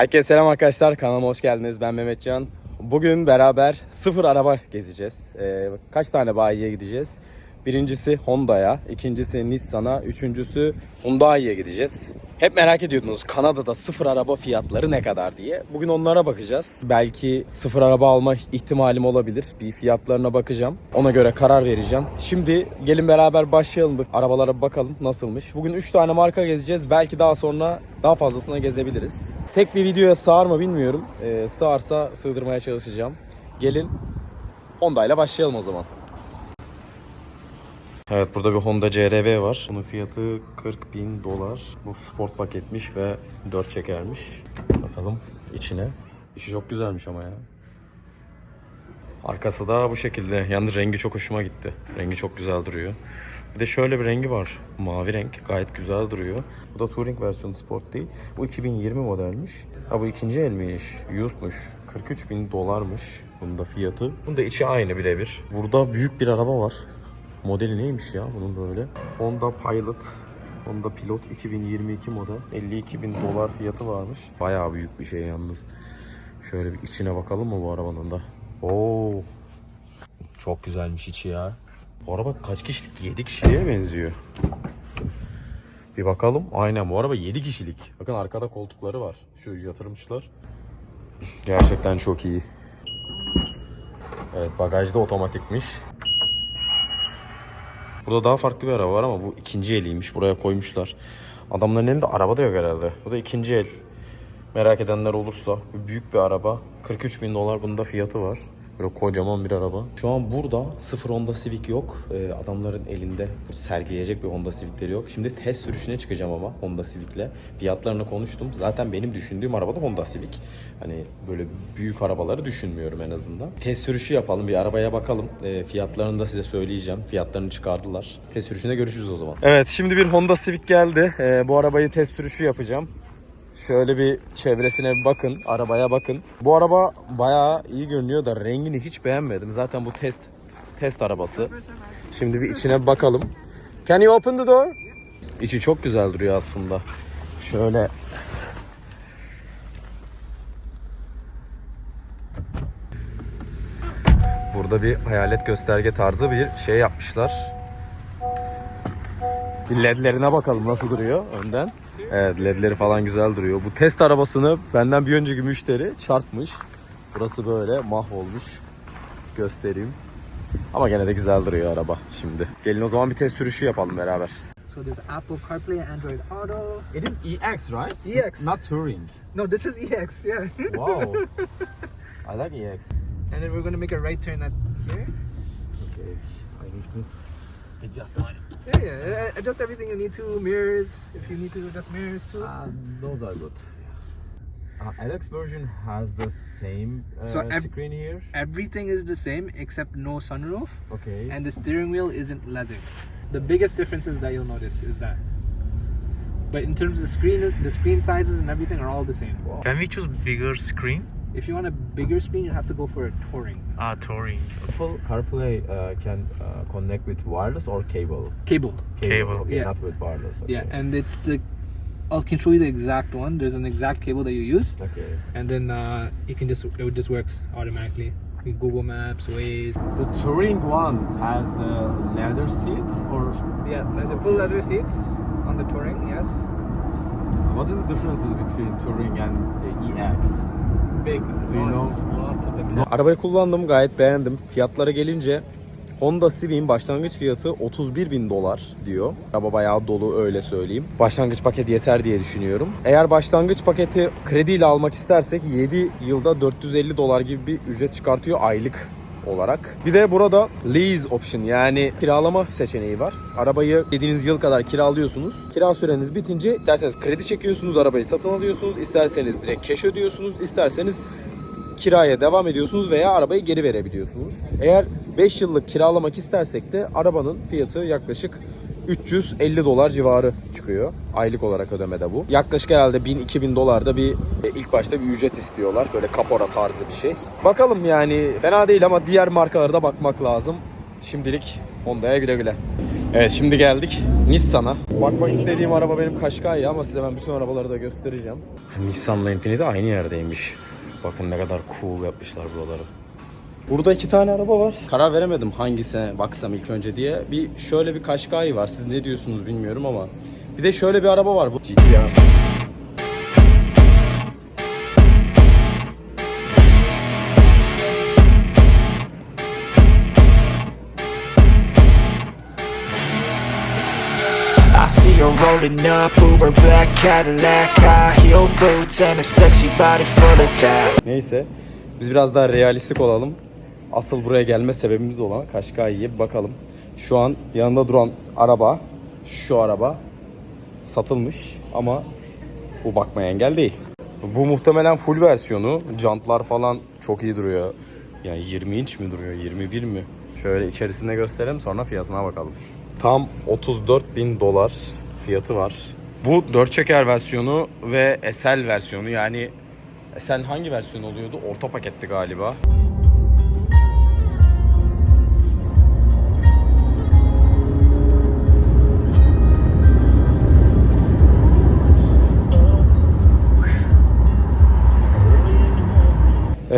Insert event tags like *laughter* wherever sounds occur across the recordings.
Herkese selam arkadaşlar. Kanalıma hoş geldiniz. Ben Mehmetcan. Bugün beraber sıfır araba gezeceğiz. Ee, kaç tane bayiye gideceğiz? Birincisi Honda'ya, ikincisi Nissan'a, üçüncüsü Hyundai'ye gideceğiz. Hep merak ediyordunuz Kanada'da sıfır araba fiyatları ne kadar diye. Bugün onlara bakacağız. Belki sıfır araba alma ihtimalim olabilir. Bir fiyatlarına bakacağım. Ona göre karar vereceğim. Şimdi gelin beraber başlayalım. Arabalara bakalım nasılmış. Bugün 3 tane marka gezeceğiz. Belki daha sonra daha fazlasına gezebiliriz. Tek bir videoya sığar mı bilmiyorum. Ee, sığarsa sığdırmaya çalışacağım. Gelin Honda ile başlayalım o zaman. Evet burada bir Honda CRV var. Bunun fiyatı 40 bin dolar. Bu sport paketmiş ve 4 çekermiş. Bakalım içine. İçi çok güzelmiş ama ya. Arkası da bu şekilde. Yalnız rengi çok hoşuma gitti. Rengi çok güzel duruyor. Bir de şöyle bir rengi var. Mavi renk. Gayet güzel duruyor. Bu da Touring versiyonu sport değil. Bu 2020 modelmiş. Ha bu ikinci elmiş. Used'muş. 43 bin dolarmış. Bunun da fiyatı. Bunun da içi aynı birebir. Burada büyük bir araba var. Modeli neymiş ya bunun böyle? Honda Pilot. Honda Pilot 2022 model. 52 bin dolar fiyatı varmış. Bayağı büyük bir şey yalnız. Şöyle bir içine bakalım mı bu arabanın da? Oo. Çok güzelmiş içi ya. Bu araba kaç kişilik? 7 kişiliğe benziyor. Bir bakalım. Aynen bu araba 7 kişilik. Bakın arkada koltukları var. Şu yatırmışlar. Gerçekten çok iyi. Evet bagajda otomatikmiş. Burada daha farklı bir araba var ama bu ikinci eliymiş. Buraya koymuşlar. Adamların elinde araba da yok herhalde. Bu da ikinci el. Merak edenler olursa büyük bir araba. 43 bin dolar bunda fiyatı var. Böyle kocaman bir araba. Şu an burada sıfır Honda Civic yok. Ee, adamların elinde bu sergileyecek bir Honda Civic'leri yok. Şimdi test sürüşüne çıkacağım ama Honda Civic'le. Fiyatlarını konuştum. Zaten benim düşündüğüm araba da Honda Civic. Hani böyle büyük arabaları düşünmüyorum en azından. Test sürüşü yapalım. Bir arabaya bakalım. Ee, fiyatlarını da size söyleyeceğim. Fiyatlarını çıkardılar. Test sürüşünde görüşürüz o zaman. Evet şimdi bir Honda Civic geldi. Ee, bu arabayı test sürüşü yapacağım. Şöyle bir çevresine bir bakın, arabaya bakın. Bu araba bayağı iyi görünüyor da rengini hiç beğenmedim. Zaten bu test test arabası. Şimdi bir içine bakalım. Can you open the door? İçi çok güzel duruyor aslında. Şöyle Burada bir hayalet gösterge tarzı bir şey yapmışlar. Bir ledlerine bakalım nasıl duruyor önden. Evet ledleri falan güzel duruyor. Bu test arabasını benden bir önceki müşteri çarpmış. Burası böyle mahvolmuş. Göstereyim. Ama gene de güzel duruyor araba şimdi. Gelin o zaman bir test sürüşü yapalım beraber. So there's Apple CarPlay and Android Auto. It is EX, right? EX. Not Touring. No, this is EX, yeah. Wow. *laughs* I like EX. and then we're gonna make a right turn at here. Adjust my... Yeah, yeah. uh, Adjust everything you need to. Mirrors, if you need to adjust mirrors too. Uh, those are good. Uh, LX version has the same uh, So ev- screen here. Everything is the same except no sunroof, Okay. and the steering wheel isn't leather. The biggest differences that you'll notice is that. But in terms of screen, the screen sizes and everything are all the same. Can we choose bigger screen? If you want a bigger screen, you have to go for a touring Ah, touring. Apple CarPlay uh, can uh, connect with wireless or cable. cable. Cable. Okay, Yeah. not with wireless. Okay. Yeah, and it's the. I can show you the exact one. There's an exact cable that you use. Okay. and then uh, you can just it just works automatically. You Google Maps, Waze. The Touring one has the leather seats, or Yeah, there's a full leather seats on the touring. Yes, what is the differences between Touring and uh, EX? Arabayı kullandım gayet beğendim. Fiyatlara gelince Honda Civic'in başlangıç fiyatı 31 bin dolar diyor. Araba bayağı dolu öyle söyleyeyim. Başlangıç paketi yeter diye düşünüyorum. Eğer başlangıç paketi krediyle almak istersek 7 yılda 450 dolar gibi bir ücret çıkartıyor aylık olarak. Bir de burada lease option yani kiralama seçeneği var. Arabayı dediğiniz yıl kadar kiralıyorsunuz. Kira süreniz bitince isterseniz kredi çekiyorsunuz, arabayı satın alıyorsunuz. isterseniz direkt cash ödüyorsunuz, isterseniz kiraya devam ediyorsunuz veya arabayı geri verebiliyorsunuz. Eğer 5 yıllık kiralamak istersek de arabanın fiyatı yaklaşık 350 dolar civarı çıkıyor. Aylık olarak ödemede bu. Yaklaşık herhalde 1000-2000 dolarda bir e, ilk başta bir ücret istiyorlar. Böyle kapora tarzı bir şey. Bakalım yani fena değil ama diğer markalara da bakmak lazım. Şimdilik Honda'ya güle güle. Evet şimdi geldik Nissan'a. Bakmak istediğim araba benim Qashqai ama size ben bütün arabaları da göstereceğim. Nissan'la Infiniti aynı yerdeymiş. Bakın ne kadar cool yapmışlar buraları. Burada iki tane araba var. Karar veremedim hangisine baksam ilk önce diye. Bir şöyle bir Qashqai var. Siz ne diyorsunuz bilmiyorum ama. Bir de şöyle bir araba var bu. GTR. I see her rolling up, Uber black Cadillac High heel boots and a sexy body full of tat Neyse. Biz biraz daha realistik olalım. Asıl buraya gelme sebebimiz olan Kaşkay'ı bir bakalım. Şu an yanında duran araba, şu araba satılmış ama bu bakmaya engel değil. Bu muhtemelen full versiyonu. Jantlar falan çok iyi duruyor. Yani 20 inç mi duruyor, 21 mi? Şöyle içerisinde gösterelim sonra fiyatına bakalım. Tam 34 bin dolar fiyatı var. Bu 4 çeker versiyonu ve SL versiyonu yani SL hangi versiyon oluyordu? Orta paketti galiba.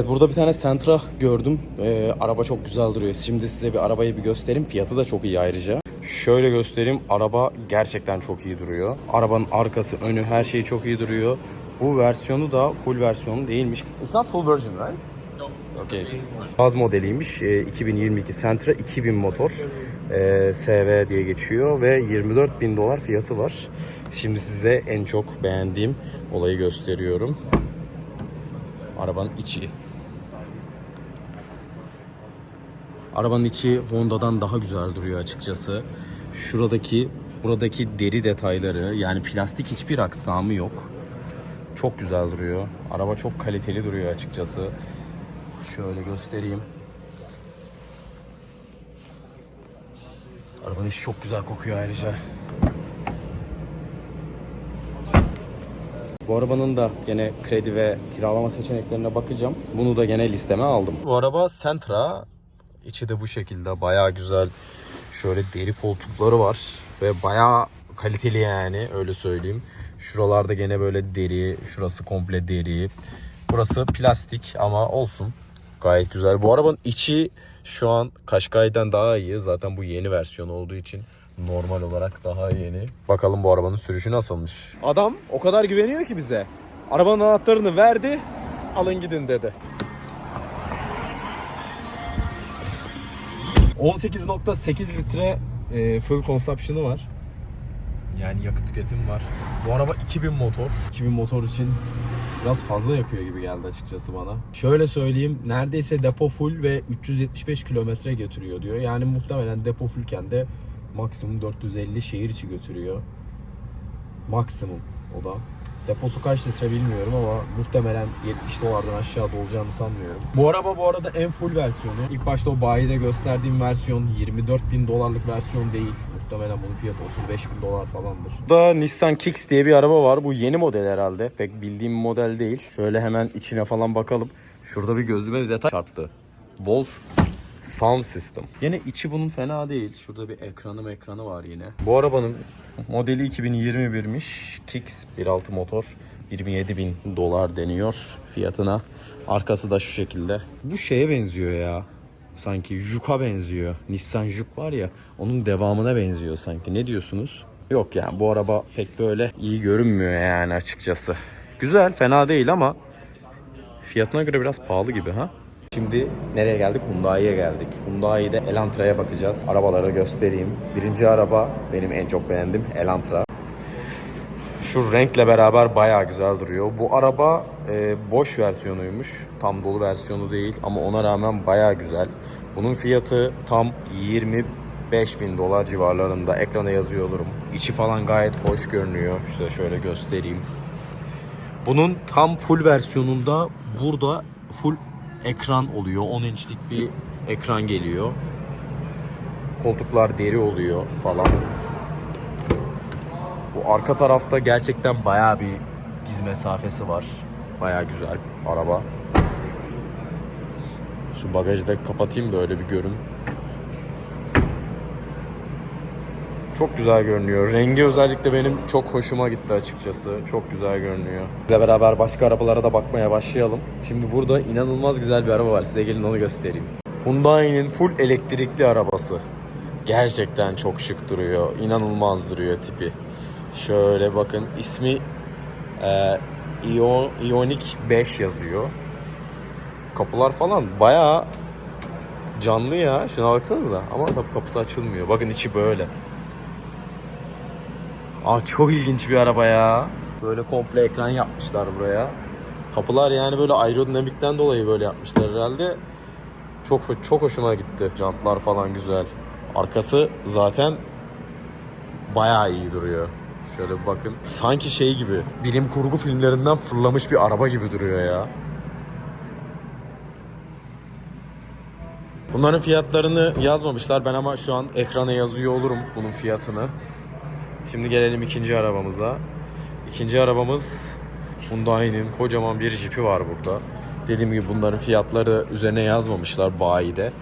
Evet burada bir tane Sentra gördüm. Ee, araba çok güzel duruyor. Şimdi size bir arabayı bir göstereyim. Fiyatı da çok iyi ayrıca. Şöyle göstereyim. Araba gerçekten çok iyi duruyor. Arabanın arkası, önü her şey çok iyi duruyor. Bu versiyonu da full versiyonu değilmiş. It's not full version, right? Okay. Baz modeliymiş. Ee, 2022 Sentra 2000 motor. Ee, SV diye geçiyor ve 24 bin dolar fiyatı var. Şimdi size en çok beğendiğim olayı gösteriyorum. Arabanın içi. Arabanın içi Honda'dan daha güzel duruyor açıkçası. Şuradaki, buradaki deri detayları yani plastik hiçbir aksamı yok. Çok güzel duruyor. Araba çok kaliteli duruyor açıkçası. Şöyle göstereyim. Arabanın içi çok güzel kokuyor ayrıca. Bu arabanın da gene kredi ve kiralama seçeneklerine bakacağım. Bunu da gene listeme aldım. Bu araba Sentra. İçi de bu şekilde bayağı güzel. Şöyle deri koltukları var ve bayağı kaliteli yani öyle söyleyeyim. Şuralarda gene böyle deri, şurası komple deri. Burası plastik ama olsun. Gayet güzel. Bu arabanın içi şu an Kaşkay'dan daha iyi. Zaten bu yeni versiyon olduğu için normal olarak daha yeni. Bakalım bu arabanın sürüşü nasılmış. Adam o kadar güveniyor ki bize. Arabanın anahtarını verdi. Alın gidin dedi. 18.8 litre e, fuel consumption'ı var. Yani yakıt tüketimi var. Bu araba 2000 motor. 2000 motor için biraz fazla yakıyor gibi geldi açıkçası bana. Şöyle söyleyeyim neredeyse depo full ve 375 kilometre götürüyor diyor. Yani muhtemelen depo fullken de maksimum 450 şehir içi götürüyor. Maksimum o da. Deposu kaç litre bilmiyorum ama muhtemelen 70 dolardan aşağıda olacağını sanmıyorum. Bu araba bu arada en full versiyonu. İlk başta o bayide gösterdiğim versiyon 24 bin dolarlık versiyon değil. Muhtemelen bunun fiyatı 35 bin dolar falandır. Burada Nissan Kicks diye bir araba var. Bu yeni model herhalde. Pek bildiğim model değil. Şöyle hemen içine falan bakalım. Şurada bir gözüme detay çarptı. Bose Sound System. Yine içi bunun fena değil. Şurada bir ekranı ekranı var yine. Bu arabanın modeli 2021'miş. Kicks 1.6 motor. 27 bin dolar deniyor fiyatına. Arkası da şu şekilde. Bu şeye benziyor ya. Sanki Juke'a benziyor. Nissan Juke var ya onun devamına benziyor sanki. Ne diyorsunuz? Yok yani bu araba pek böyle iyi görünmüyor yani açıkçası. Güzel fena değil ama fiyatına göre biraz pahalı gibi ha. Şimdi nereye geldik? Hyundai'ye geldik. Hyundai'de Elantra'ya bakacağız. Arabaları göstereyim. Birinci araba benim en çok beğendiğim Elantra. Şu renkle beraber bayağı güzel duruyor. Bu araba e, boş versiyonuymuş. Tam dolu versiyonu değil ama ona rağmen bayağı güzel. Bunun fiyatı tam 25 bin dolar civarlarında. Ekrana yazıyor olurum. İçi falan gayet hoş görünüyor. İşte şöyle göstereyim. Bunun tam full versiyonunda burada full ekran oluyor. 10 inçlik bir ekran geliyor. Koltuklar deri oluyor falan. Bu arka tarafta gerçekten bayağı bir diz mesafesi var. Bayağı güzel araba. Şu bagajı da kapatayım da öyle bir görün. Çok güzel görünüyor. Rengi özellikle benim çok hoşuma gitti açıkçası. Çok güzel görünüyor. Bizle beraber başka arabalara da bakmaya başlayalım. Şimdi burada inanılmaz güzel bir araba var. Size gelin onu göstereyim. Hyundai'nin full elektrikli arabası. Gerçekten çok şık duruyor. İnanılmaz duruyor tipi. Şöyle bakın ismi e, Io- Ioniq 5 yazıyor. Kapılar falan bayağı canlı ya. Şuna baksanıza. Ama tabii kapısı açılmıyor. Bakın içi böyle. Aa çok ilginç bir araba ya. Böyle komple ekran yapmışlar buraya. Kapılar yani böyle aerodinamikten dolayı böyle yapmışlar herhalde. Çok çok hoşuma gitti. Jantlar falan güzel. Arkası zaten bayağı iyi duruyor. Şöyle bir bakın. Sanki şey gibi. Bilim kurgu filmlerinden fırlamış bir araba gibi duruyor ya. Bunların fiyatlarını yazmamışlar. Ben ama şu an ekrana yazıyor olurum bunun fiyatını. Şimdi gelelim ikinci arabamıza. İkinci arabamız Hyundai'nin kocaman bir jipi var burada. Dediğim gibi bunların fiyatları üzerine yazmamışlar bayide.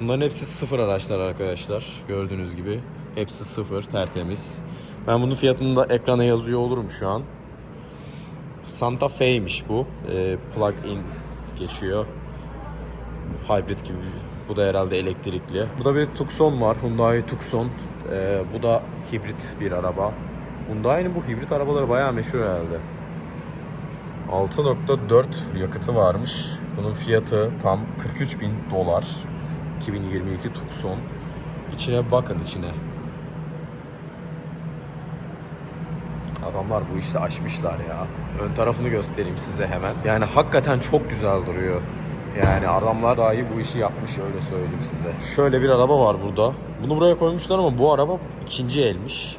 Bunların hepsi sıfır araçlar arkadaşlar. Gördüğünüz gibi. Hepsi sıfır, tertemiz. Ben bunun fiyatını da ekrana yazıyor olurum şu an. Santa Fe'ymiş bu. Ee, plug-in geçiyor. Hybrid gibi. Bu da herhalde elektrikli. Burada bir Tucson var. Hyundai Tucson. Ee, bu da hibrit bir araba. Hyundai'nin bu hibrit arabaları bayağı meşhur herhalde. 6.4 yakıtı varmış. Bunun fiyatı tam 43 bin dolar. 2022 Tucson. İçine bakın içine. Adamlar bu işte aşmışlar ya. Ön tarafını göstereyim size hemen. Yani hakikaten çok güzel duruyor. Yani adamlar dahi bu işi yapmış öyle söyleyeyim size. Şöyle bir araba var burada. Bunu buraya koymuşlar ama bu araba ikinci elmiş.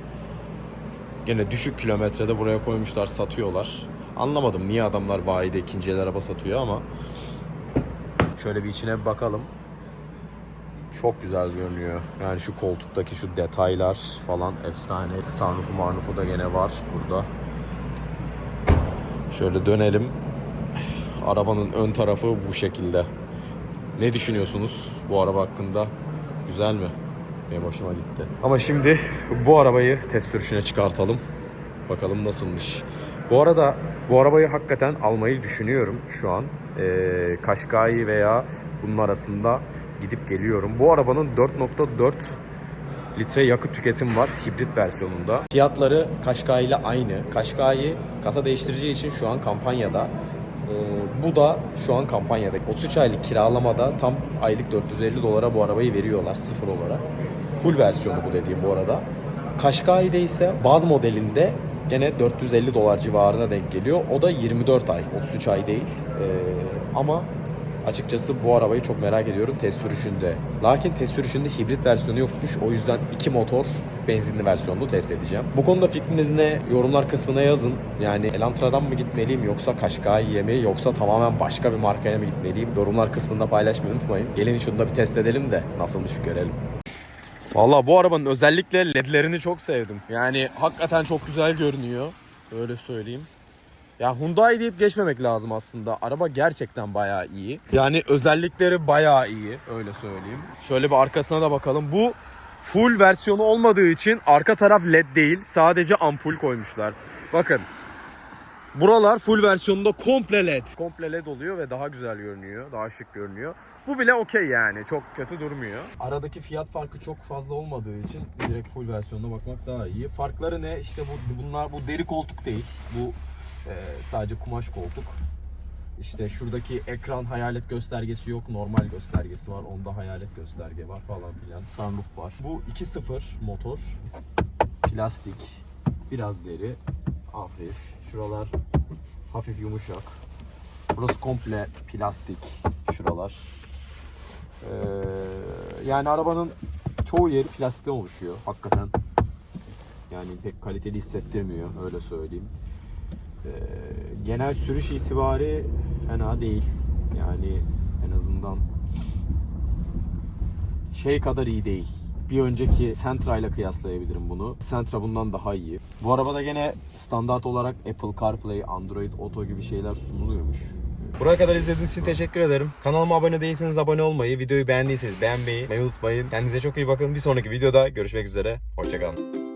Gene düşük kilometrede buraya koymuşlar satıyorlar. Anlamadım niye adamlar bayide ikinci el araba satıyor ama şöyle bir içine bir bakalım. Çok güzel görünüyor. Yani şu koltuktaki şu detaylar falan efsane. Sunroofu marnufu da gene var burada. Şöyle dönelim. Arabanın ön tarafı bu şekilde. Ne düşünüyorsunuz bu araba hakkında? Güzel mi? Benim hoşuma gitti. Ama şimdi bu arabayı test sürüşüne çıkartalım. Bakalım nasılmış. Bu arada bu arabayı hakikaten almayı düşünüyorum şu an. Ee, Kaşkai veya bunun arasında gidip geliyorum. Bu arabanın 4.4 litre yakıt tüketim var hibrit versiyonunda. Fiyatları Kaşkai ile aynı. Kaşkai kasa değiştirici için şu an kampanyada. Bu da şu an kampanyada. 33 aylık kiralamada tam aylık 450 dolara bu arabayı veriyorlar sıfır olarak. Full versiyonu bu dediğim bu arada. Kaşkai'de ise baz modelinde gene 450 dolar civarına denk geliyor. O da 24 ay, 33 ay değil. Ee, ama açıkçası bu arabayı çok merak ediyorum test sürüşünde. Lakin test sürüşünde hibrit versiyonu yokmuş. O yüzden iki motor benzinli versiyonlu test edeceğim. Bu konuda fikriniz ne? Yorumlar kısmına yazın. Yani Elantra'dan mı gitmeliyim yoksa Kaşkai'ye mi yoksa tamamen başka bir markaya mı gitmeliyim? Yorumlar kısmında paylaşmayı unutmayın. Gelin şunu da bir test edelim de nasılmış bir görelim. Valla bu arabanın özellikle ledlerini çok sevdim. Yani hakikaten çok güzel görünüyor. Öyle söyleyeyim. Ya Hyundai deyip geçmemek lazım aslında. Araba gerçekten bayağı iyi. Yani özellikleri bayağı iyi öyle söyleyeyim. Şöyle bir arkasına da bakalım. Bu full versiyonu olmadığı için arka taraf led değil. Sadece ampul koymuşlar. Bakın. Buralar full versiyonunda komple led. Komple led oluyor ve daha güzel görünüyor. Daha şık görünüyor. Bu bile okey yani. Çok kötü durmuyor. Aradaki fiyat farkı çok fazla olmadığı için direkt full versiyonuna bakmak daha iyi. Farkları ne? İşte bu bunlar bu deri koltuk değil. Bu e, sadece kumaş koltuk. İşte şuradaki ekran hayalet göstergesi yok. Normal göstergesi var. Onda hayalet gösterge var falan filan. Sunroof var. Bu 2.0 motor. Plastik. Biraz deri. Hafif. Şuralar hafif yumuşak. Burası komple plastik. Şuralar. Ee, yani arabanın çoğu yeri plastikten oluşuyor. Hakikaten. Yani pek kaliteli hissettirmiyor. Öyle söyleyeyim. Ee, genel sürüş itibari fena değil. Yani en azından şey kadar iyi değil. Bir önceki Sentra ile kıyaslayabilirim bunu. Sentra bundan daha iyi. Bu arabada gene standart olarak Apple CarPlay, Android Auto gibi şeyler sunuluyormuş. Buraya kadar izlediğiniz için teşekkür ederim. Kanalıma abone değilseniz abone olmayı, videoyu beğendiyseniz beğenmeyi unutmayın. Kendinize çok iyi bakın. Bir sonraki videoda görüşmek üzere. Hoşçakalın.